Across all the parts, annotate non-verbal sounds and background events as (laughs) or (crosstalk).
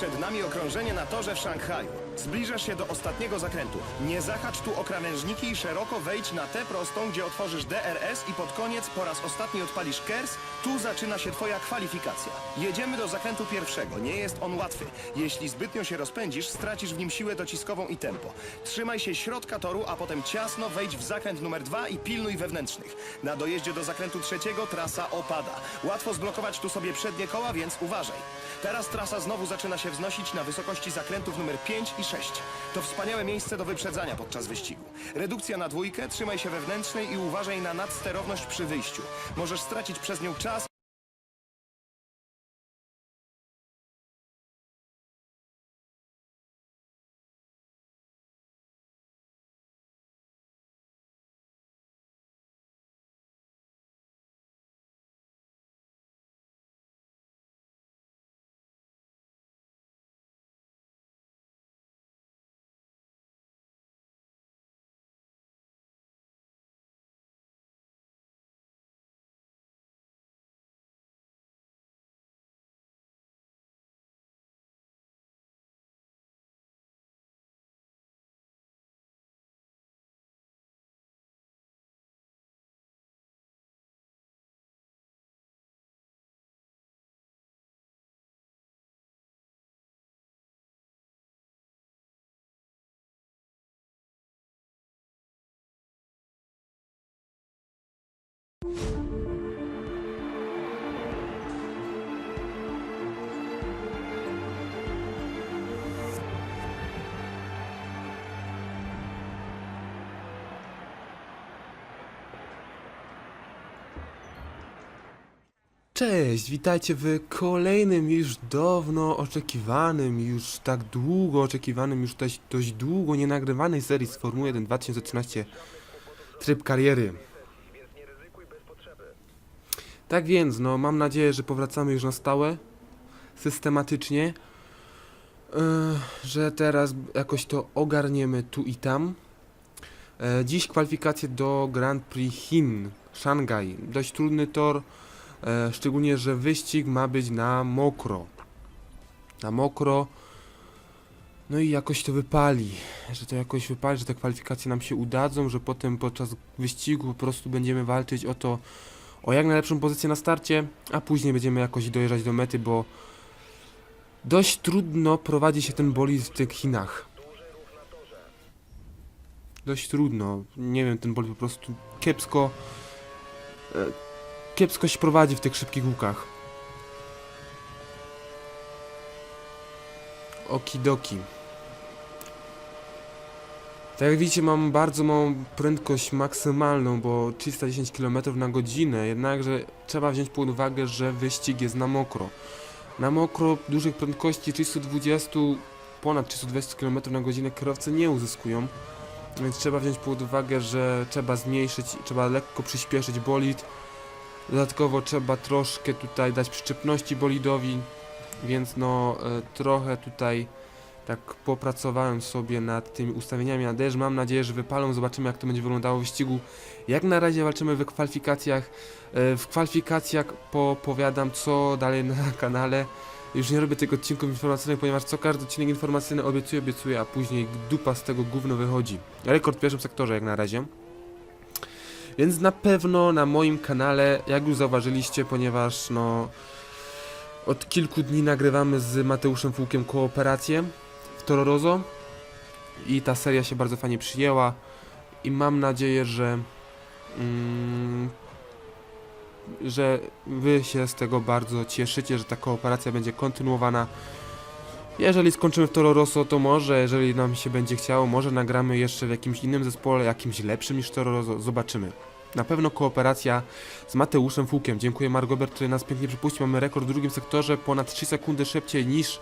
Przed nami okrążenie na torze w Szanghaju. Zbliżasz się do ostatniego zakrętu. Nie zahacz tu o i szeroko wejdź na tę prostą, gdzie otworzysz DRS i pod koniec po raz ostatni odpalisz KERS. Tu zaczyna się twoja kwalifikacja. Jedziemy do zakrętu pierwszego. Nie jest on łatwy. Jeśli zbytnio się rozpędzisz, stracisz w nim siłę dociskową i tempo. Trzymaj się środka toru, a potem ciasno wejdź w zakręt numer dwa i pilnuj wewnętrznych. Na dojeździe do zakrętu trzeciego trasa opada. Łatwo zblokować tu sobie przednie koła, więc uważaj. Teraz trasa znowu zaczyna się wznosić na wysokości zakrętów numer 5 i 6. To wspaniałe miejsce do wyprzedzania podczas wyścigu. Redukcja na dwójkę, trzymaj się wewnętrznej i uważaj na nadsterowność przy wyjściu. Możesz stracić przez nią czas. Cześć, witajcie w kolejnym już dawno oczekiwanym, już tak długo oczekiwanym, już dość, dość długo nie nagrywanej serii z Formuły 1 2013 Tryb kariery. Tak więc, no mam nadzieję, że powracamy już na stałe, systematycznie, yy, że teraz jakoś to ogarniemy tu i tam. E, dziś kwalifikacje do Grand Prix Chin, Szangaj. Dość trudny tor, E, szczególnie, że wyścig ma być na mokro. Na mokro. No i jakoś to wypali. Że to jakoś wypali, że te kwalifikacje nam się udadzą, że potem podczas wyścigu po prostu będziemy walczyć o to, o jak najlepszą pozycję na starcie, a później będziemy jakoś dojeżdżać do mety, bo dość trudno prowadzi się ten bolid w tych Chinach. Dość trudno. Nie wiem, ten bolid po prostu kiepsko e, kiepsko się prowadzi w tych szybkich łukach. Okidoki. Tak jak widzicie mam bardzo małą prędkość maksymalną, bo 310 km na godzinę, jednakże trzeba wziąć pod uwagę, że wyścig jest na mokro. Na mokro dużych prędkości 320, ponad 320 km na godzinę kierowcy nie uzyskują, więc trzeba wziąć pod uwagę, że trzeba zmniejszyć, trzeba lekko przyspieszyć bolid, Dodatkowo trzeba troszkę tutaj dać przyczepności bolidowi, więc no e, trochę tutaj tak popracowałem sobie nad tymi ustawieniami na deszcz. Mam nadzieję, że wypalą. Zobaczymy jak to będzie wyglądało w wyścigu. Jak na razie walczymy w kwalifikacjach. E, W kwalifikacjach popowiadam co dalej na (laughs) kanale. Już nie robię tych odcinków informacyjnych, ponieważ co każdy odcinek informacyjny obiecuję, obiecuję, a później dupa z tego gówno wychodzi. Rekord w pierwszym sektorze jak na razie. Więc na pewno na moim kanale, jak już zauważyliście, ponieważ no od kilku dni nagrywamy z Mateuszem Fłukiem kooperację Toro Rosso i ta seria się bardzo fajnie przyjęła i mam nadzieję, że mm, że wy się z tego bardzo cieszycie, że ta kooperacja będzie kontynuowana. Jeżeli skończymy w Toro to może, jeżeli nam się będzie chciało, może nagramy jeszcze w jakimś innym zespole, jakimś lepszym niż Toro zobaczymy. Na pewno kooperacja z Mateuszem Fukiem. Dziękuję Margobert, który nas pięknie przypuścił. Mamy rekord w drugim sektorze, ponad 3 sekundy szybciej niż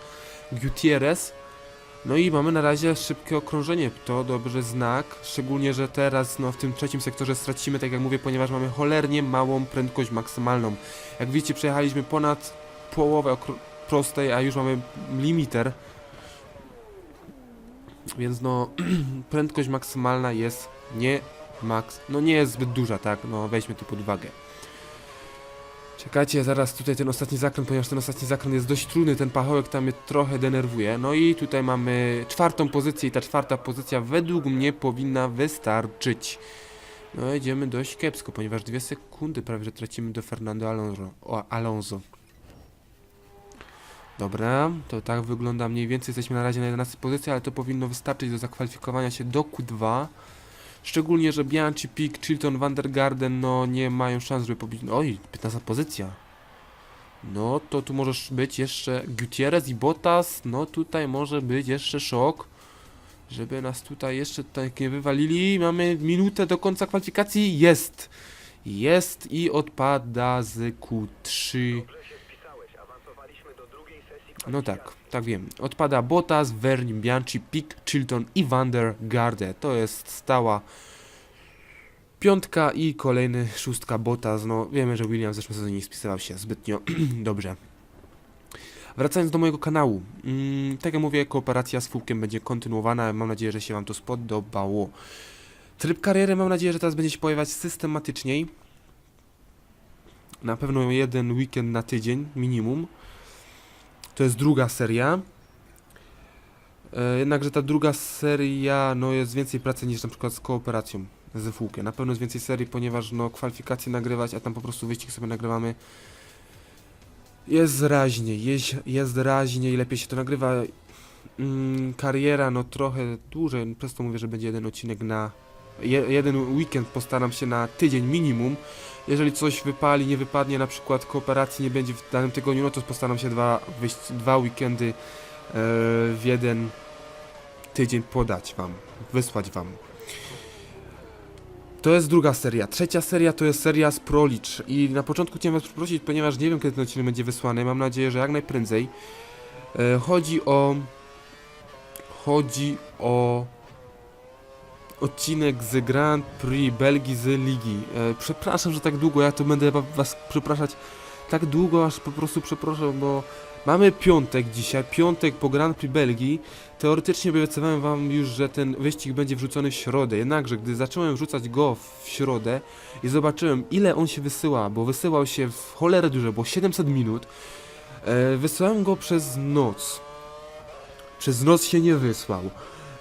Gutierrez. No i mamy na razie szybkie okrążenie. To dobry znak, szczególnie, że teraz no, w tym trzecim sektorze stracimy, tak jak mówię, ponieważ mamy cholernie małą prędkość maksymalną. Jak widzicie, przejechaliśmy ponad połowę prostej, a już mamy limiter. Więc no, (clears throat) prędkość maksymalna jest nie max, no nie jest zbyt duża, tak, no weźmy to pod uwagę. Czekajcie, zaraz tutaj ten ostatni zakręt, ponieważ ten ostatni zakręt jest dość trudny, ten pachołek tam mnie trochę denerwuje. No i tutaj mamy czwartą pozycję i ta czwarta pozycja według mnie powinna wystarczyć. No idziemy dość kiepsko, ponieważ dwie sekundy prawie że tracimy do Fernando Alonso. O, Alonso. Dobra, to tak wygląda mniej więcej. Jesteśmy na razie na 11 pozycji, ale to powinno wystarczyć do zakwalifikowania się do Q2. Szczególnie, że Bianchi, Pick, Chilton, Vandergarden no nie mają szans, żeby pobić. Oj, 15 pozycja. No to tu możesz być jeszcze Gutierrez i Bottas. No tutaj może być jeszcze szok. Żeby nas tutaj jeszcze tak nie wywalili. Mamy minutę do końca kwalifikacji. Jest! Jest i odpada z Q3. No tak, tak wiem. Odpada Bottas, Verni, Bianchi, Pick, Chilton i Vandergarde. To jest stała piątka i kolejny szóstka Bottas. No wiemy, że William w zeszłym sezonie nie spisywał się zbytnio (clears throat) dobrze. Wracając do mojego kanału. Mm, tak jak mówię, kooperacja z Fułkiem będzie kontynuowana. Mam nadzieję, że się Wam to spodobało. Tryb kariery mam nadzieję, że teraz będzie się pojawiać systematyczniej. Na pewno jeden weekend na tydzień minimum. To jest druga seria. E, jednakże ta druga seria no, jest więcej pracy niż na przykład z kooperacją z Fułkiem. Na pewno jest więcej serii, ponieważ no, kwalifikacje nagrywać, a tam po prostu wyścig sobie nagrywamy. Jest raźniej, jest, jest raźniej, lepiej się to nagrywa. Mm, kariera no trochę dłużej, przez to mówię, że będzie jeden odcinek na je, jeden weekend postaram się na tydzień minimum. Jeżeli coś wypali, nie wypadnie, na przykład kooperacji nie będzie w danym tygodniu, no to postaram się dwa, wyjść, dwa weekendy e, w jeden tydzień podać wam, wysłać wam. To jest druga seria. Trzecia seria to jest seria z Prolicz. I na początku chciałem was przeprosić, ponieważ nie wiem kiedy ten odcinek będzie wysłany. Mam nadzieję, że jak najprędzej. E, chodzi o... Chodzi o odcinek z Grand Prix Belgii z Ligi. E, przepraszam, że tak długo, ja to będę wa- was przepraszać tak długo, aż po prostu przepraszam, bo mamy piątek dzisiaj, piątek po Grand Prix Belgii. Teoretycznie obiecywałem wam już, że ten wyścig będzie wrzucony w środę, jednakże gdy zacząłem wrzucać go w środę i zobaczyłem ile on się wysyła, bo wysyłał się w cholerę dużo, bo 700 minut, e, wysyłałem go przez noc. Przez noc się nie wysłał.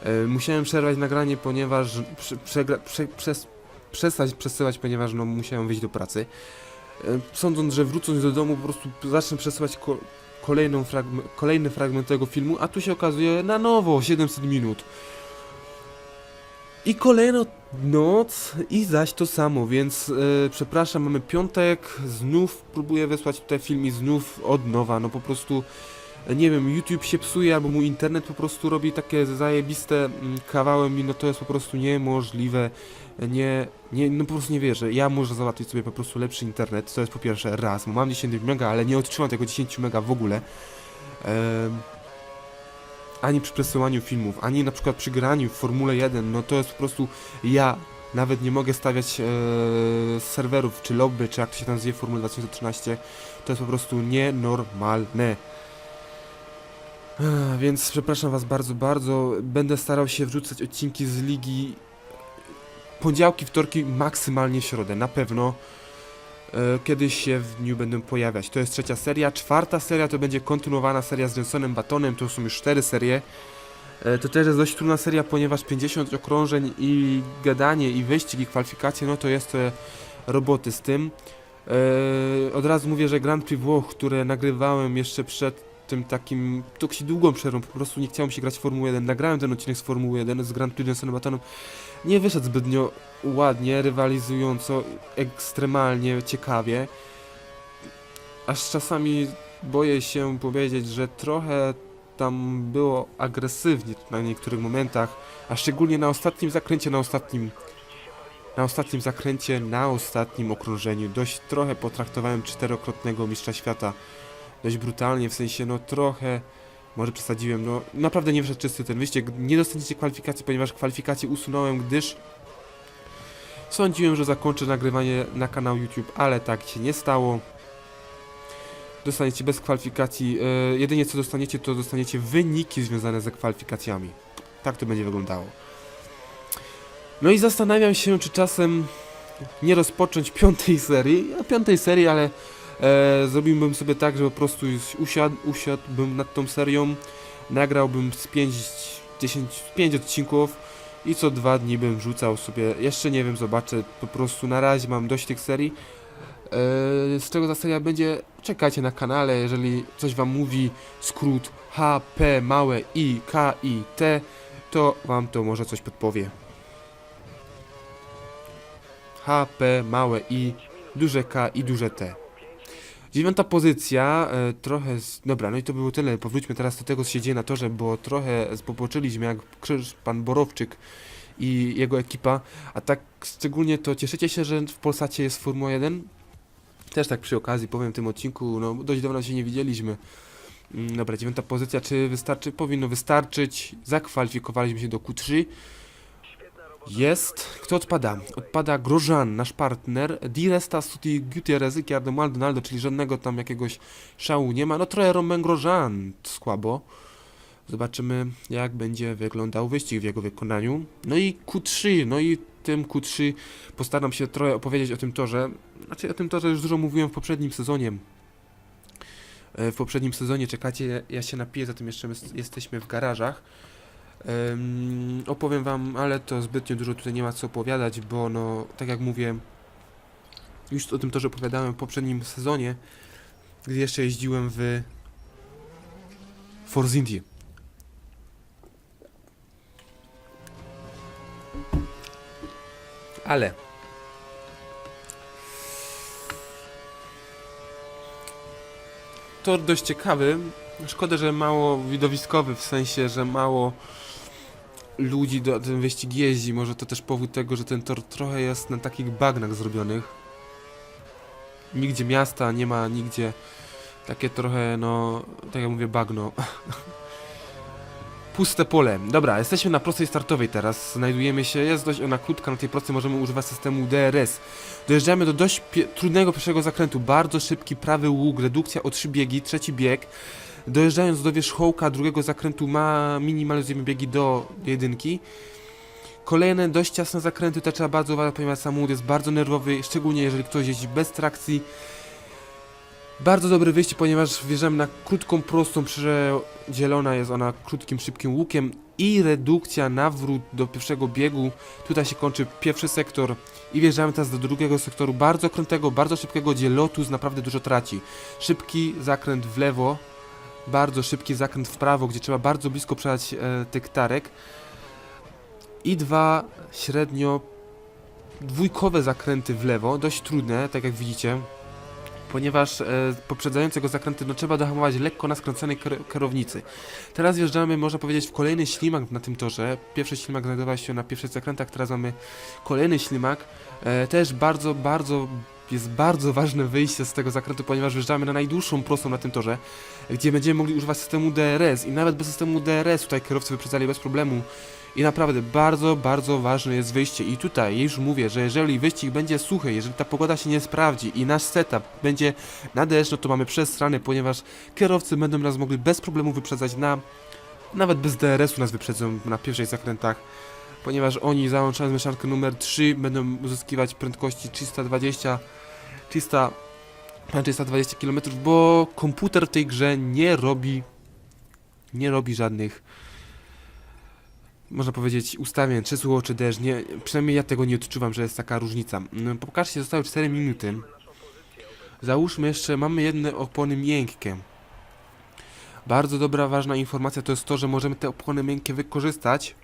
E, musiałem przerwać nagranie, ponieważ prze, przez, przestać przesyłać, ponieważ no, musiałem wyjść do pracy. E, sądząc, że wrócąc do domu po prostu zacznę przesyłać ko kolejną kolejny fragment tego filmu, a tu się okazuje na nowo 700 minut. I kolejna noc i zaś to samo, więc e, przepraszam, mamy piątek, znów próbuję wysłać tutaj film i znów od nowa, no po prostu nie wiem, YouTube się psuje, albo mój internet po prostu robi takie zajebiste mm, kawały mi, no to jest po prostu niemożliwe. Nie, nie, no po prostu nie wierzę. Ja muszę załatwić sobie po prostu lepszy internet, to jest po pierwsze raz, bo mam 10 mega, ale nie odczuwam tego 10 mega w ogóle. Em, ani przy przesyłaniu filmów, ani na przykład przy graniu w Formule 1, no to jest po prostu ja nawet nie mogę stawiać e, serwerów, czy lobby, czy jak to się tam zwie w Formule 2013, to jest po prostu nienormalne. Więc przepraszam Was bardzo, bardzo. Będę starał się wrzucać odcinki z ligi poniedziałki, wtorki, maksymalnie środę, na pewno. E, Kiedyś się w dniu będą pojawiać. To jest trzecia seria. Czwarta seria to będzie kontynuowana seria z Jensonem Batonem. To są już cztery serie. E, To też jest dość trudna seria, ponieważ 50 okrążeń i gadanie, i wyścig, i kwalifikacje, no to jest e, roboty z tym. Od razu mówię, że Grand Prix Włoch, które nagrywałem jeszcze przed tym takim dość długą przerwą, po prostu nie chciało mi się grać w Formułę 1. Nagrałem ten odcinek z Formuły 1 z Grand Prix Jensonem Batonem. Nie wyszedł zbytnio ładnie, rywalizująco, ekstremalnie ciekawie. Aż czasami boję się powiedzieć, że trochę tam było agresywnie na niektórych momentach, a szczególnie na ostatnim zakręcie, na ostatnim na ostatnim zakręcie, na ostatnim okrążeniu. Dość trochę potraktowałem czterokrotnego mistrza świata dość brutalnie, w sensie no trochę może przesadziłem, no naprawdę nie wyszedł czysty ten wyścig. Nie dostaniecie kwalifikacji, ponieważ kwalifikacje usunąłem, gdyż sądziłem, że zakończę nagrywanie na kanał YouTube, ale tak się nie stało. Dostaniecie bez kwalifikacji. e, jedynie co dostaniecie, to dostaniecie wyniki związane ze kwalifikacjami. Tak to będzie wyglądało. No i zastanawiam się, czy czasem nie rozpocząć piątej serii. Ja piątej serii, ale E, zrobiłbym sobie tak, że po prostu usiadł, usiadłbym nad tą serią, nagrałbym z 5, 10, 5 odcinków i co dwa dni bym rzucał sobie, jeszcze nie wiem, zobaczę, po prostu na razie mam dość tych serii. E, z czego ta seria będzie, czekajcie na kanale, jeżeli coś wam mówi skrót HP, małe I, K, I, T, to wam to może coś podpowie. HP, małe I, duże K i duże T. Dziewiąta pozycja, e, trochę. Z... Dobra, no i to było tyle. Powróćmy teraz do tego, co się dzieje na torze, bo trochę poboczyliśmy, jak krzyż pan Borowczyk i jego ekipa. A tak szczególnie to cieszycie się, że w Polsacie jest Formuła 1? Też tak przy okazji powiem w tym odcinku, no dość dawno się nie widzieliśmy. Mm, Dobra, dziewiąta pozycja, czy wystarczy? Powinno wystarczyć. Zakwalifikowaliśmy się do Q3. Jest. Kto odpada? Odpada Grożan, nasz partner. Di resta tutti Gutierrez, Ricciardo Maldonado, czyli żadnego tam jakiegoś szału nie ma. No trochę Romain Grożan słabo. Zobaczymy, jak będzie wyglądał wyścig w jego wykonaniu. No i Q3, no i tym Q3 postaram się trochę opowiedzieć o tym torze. Znaczy o tym torze już dużo mówiłem w poprzednim sezonie. E, W poprzednim sezonie, czekacie, ja się napiję, zatem jeszcze jesteśmy w garażach. Em, opowiem wam, ale to zbytnio dużo tutaj nie ma co opowiadać, bo no, tak jak mówię, już o tym torze opowiadałem w poprzednim sezonie, gdy jeszcze jeździłem w Force India. Ale tor dość ciekawy. Szkoda, że mało widowiskowy, w sensie, że mało ludzi do ten wyścig jeździ. Może to też powód tego, że ten tor trochę jest na takich bagnach zrobionych. Nigdzie miasta nie ma, nigdzie takie trochę, no, tak jak mówię, bagno. (laughs) Puste pole. Dobra, jesteśmy na prostej startowej teraz. Znajdujemy się, jest dość ona krótka, na tej prostej możemy używać systemu DRS. Dojeżdżamy do dość trudnego pierwszego zakrętu. Bardzo szybki prawy łuk, redukcja o 3 biegi, trzeci bieg. Dojeżdżając do wierzchołka drugiego zakrętu ma minimalizujemy biegi do jedynki. Kolejne dość ciasne zakręty to trzeba bardzo uważać, ponieważ samochód jest bardzo nerwowy, szczególnie jeżeli ktoś jeździ bez trakcji. Bardzo dobry wyjście, ponieważ wjeżdżamy na krótką, prostą, przydzielona jest ona krótkim, szybkim łukiem i redukcja, nawrót do pierwszego biegu. Tutaj się kończy pierwszy sektor i wjeżdżamy teraz do drugiego sektoru, bardzo krętego, bardzo szybkiego, gdzie Lotus naprawdę dużo traci. Szybki zakręt w lewo, bardzo szybki zakręt w prawo, gdzie trzeba bardzo blisko przejechać e, tyktarek i dwa średnio dwójkowe zakręty w lewo, dość trudne, tak jak widzicie, ponieważ e, poprzedzającego zakręty no, trzeba dohamować lekko na skręconej kier- kierownicy. Teraz wjeżdżamy, można powiedzieć, w kolejny ślimak na tym torze. Pierwszy ślimak znajdował się na pierwszych zakrętach, teraz mamy kolejny ślimak. E, też bardzo, bardzo jest bardzo ważne wyjście z tego zakrętu, ponieważ wjeżdżamy na najdłuższą prostą na tym torze, gdzie będziemy mogli używać systemu DRS i nawet bez systemu DRS tutaj kierowcy wyprzedzali bez problemu. I naprawdę bardzo, bardzo ważne jest wyjście. I tutaj już mówię, że jeżeli wyścig będzie suchy, jeżeli ta pogoda się nie sprawdzi i nasz setup będzie na deszcz, no to mamy przesrany, ponieważ kierowcy będą nas mogli bez problemu wyprzedzać na... Nawet bez DRS-u nas wyprzedzą na pierwszych zakrętach, ponieważ oni załączając mieszankę numer 3 będą uzyskiwać prędkości 320 300 320 km, bo komputer w tej grze nie robi nie robi żadnych można powiedzieć ustawień, czy słowo, czy deszcz, nie, przynajmniej ja tego nie odczuwam, że jest taka różnica. No, Pokażcie, zostały 4 minuty. Załóżmy jeszcze, mamy jedne opony miękkie. Bardzo dobra, ważna informacja to jest to, że możemy te opony miękkie wykorzystać.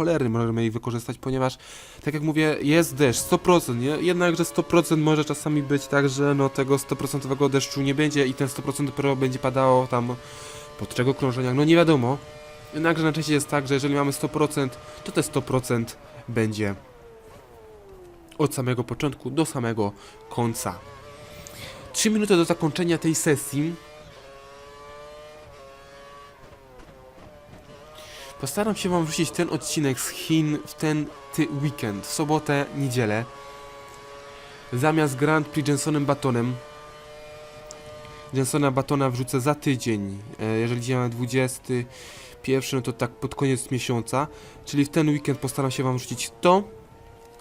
Cholery możemy wykorzystać, ponieważ, tak jak mówię, jest deszcz, 100%, nie? Jednakże 100% może czasami być tak, że no tego 100% deszczu nie będzie i ten 100% dopiero będzie padało tam po trzech okrążeniach, no nie wiadomo. Jednakże najczęściej jest tak, że jeżeli mamy 100%, to te 100% będzie od samego początku do samego końca. 3 minuty do zakończenia tej sesji. Postaram się Wam wrzucić ten odcinek z Chin w ten ty weekend, sobotę, niedzielę. Zamiast Grand Prix Jensonem Batonem. Jensona Batona wrzucę za tydzień. E, Jeżeli dzień mamy 21, no to tak pod koniec miesiąca. Czyli w ten weekend postaram się Wam wrzucić to.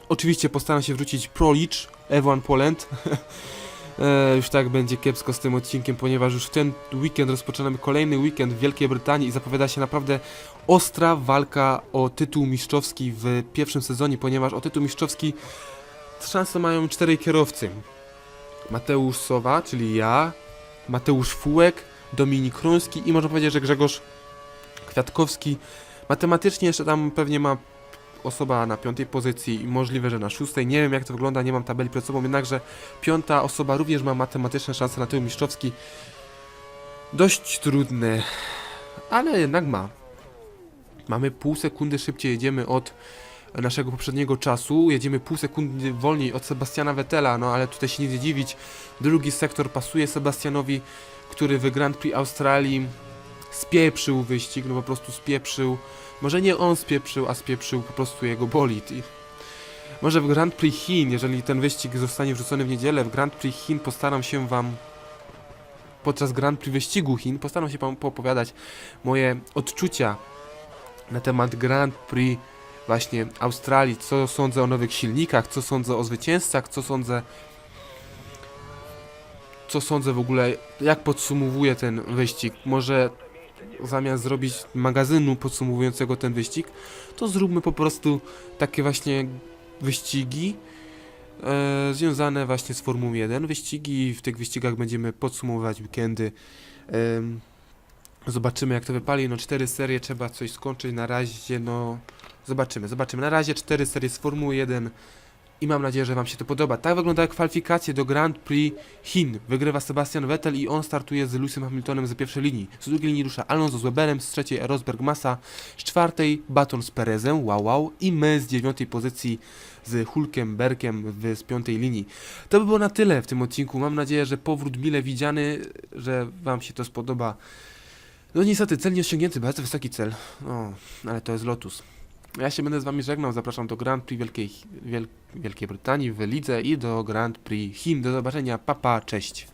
Oczywiście postaram się wrzucić Pro League, F1 Poland. (laughs) E, już tak będzie kiepsko z tym odcinkiem, ponieważ już w ten weekend rozpoczynamy kolejny weekend w Wielkiej Brytanii i zapowiada się naprawdę ostra walka o tytuł mistrzowski w pierwszym sezonie, ponieważ o tytuł mistrzowski szansę mają czterej kierowcy. Mateusz Sowa, czyli ja, Mateusz Fułek, Dominik Kruński i można powiedzieć, że Grzegorz Kwiatkowski. Matematycznie jeszcze tam pewnie ma osoba na piątej pozycji i możliwe, że na szóstej. Nie wiem jak to wygląda, nie mam tabeli przed sobą, jednakże piąta osoba również ma matematyczne szanse na tył mistrzowski. Dość trudne, ale jednak ma. Mamy pół sekundy szybciej jedziemy od naszego poprzedniego czasu. Jedziemy pół sekundy wolniej od Sebastiana Vettela, no ale tutaj się nie dziwić. Drugi sektor pasuje Sebastianowi, który w Grand Prix Australii spieprzył wyścig, no po prostu spieprzył. Może nie on spieprzył, a spieprzył po prostu jego bolid. I może w Grand Prix Chin, jeżeli ten wyścig zostanie wrzucony w niedzielę, w Grand Prix Chin postaram się wam podczas Grand Prix wyścigu Chin postaram się wam poopowiadać moje odczucia na temat Grand Prix właśnie Australii, co sądzę o nowych silnikach, co sądzę o zwycięzcach, co sądzę co sądzę w ogóle, jak podsumowuję ten wyścig. Może zamiast zrobić magazynu podsumowującego ten wyścig, to zróbmy po prostu takie właśnie wyścigi e, związane właśnie z Formułą 1. Wyścigi, w tych wyścigach będziemy podsumowywać weekendy. Em, zobaczymy jak to wypali. No cztery serie trzeba coś skończyć. Na razie no zobaczymy, zobaczymy. Na razie cztery serie z Formuły 1 i mam nadzieję, że Wam się to podoba. Tak wyglądają kwalifikacje do Grand Prix Chin. Wygrywa Sebastian Vettel i on startuje z Lewisem Hamiltonem z pierwszej linii. Z drugiej linii rusza Alonso z Weberem, z trzeciej Rosberg Massa, z czwartej Baton z Perezem, wow wow, i my z dziewiątej pozycji z Hulkenbergiem w, z piątej linii. To by było na tyle w tym odcinku. Mam nadzieję, że powrót mile widziany, że Wam się to spodoba. No niestety, cel nie osiągnięty, bardzo wysoki cel. O, ale to jest Lotus. Ja się będę z Wami żegnał, zapraszam do Grand Prix Wielkiej, Wiel, Wielkiej Brytanii w Lidze i do Grand Prix Chin. Do zobaczenia, papa, cześć.